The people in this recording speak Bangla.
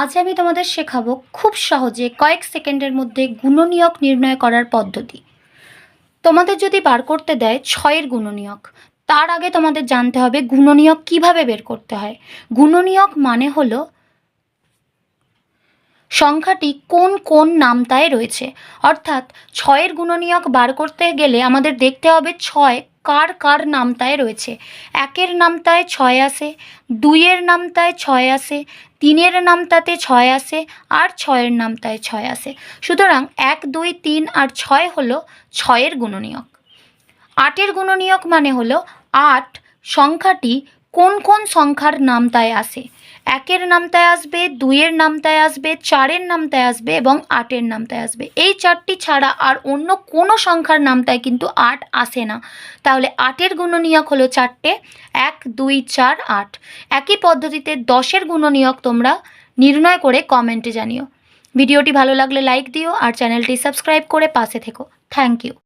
আজ আমি তোমাদের শেখাবো খুব সহজে কয়েক সেকেন্ডের মধ্যে গুণনীয়ক নির্ণয় করার পদ্ধতি। তোমাদের যদি বার করতে দেয় ছয়ের গুণনীয়ক, তার আগে তোমাদের জানতে হবে গুণনীয়ক কীভাবে বের করতে হয়। গুণনীয়ক মানে হলো সংখ্যাটি কোন কোন নামতায় রয়েছে। অর্থাৎ ছয়ের গুণনীয়ক বার করতে গেলে আমাদের দেখতে হবে ছয় কার কার নামতায় রয়েছে? একের নামতায় ছয় আসে, দুইয়ের নামতায় ছয় আসে, তিনের নামতাতে ছয় আসে আর ছয়ের নামতায় ছয় আসে। সুতরাং এক, দুই, তিন আর ছয় হলো ছয়ের গুণনীয়ক। আটের গুণনীয়ক মানে হলো আট, সংখ্যাটি কোন কোন সংখ্যার নামতায় আসে? একের নামতায় আসবে, দুইয়ের নামতায় আসবে, চারের নামতায় আসবে এবং আটের নামতায় আসবে। এই চারটি ছাড়া আর অন্য কোনো সংখ্যার নামতায় কিন্তু আট আসে না। তাহলে আটের গুণনীয়ক হলো চারটে, এক, দুই, চার, আট। একই পদ্ধতিতে দশের গুণনীয়ক তোমরা নির্ণয় করে কমেন্টে জানিও। ভিডিওটি ভালো লাগলে লাইক দিও আর চ্যানেলটি সাবস্ক্রাইব করে পাশে থেকো। Thank you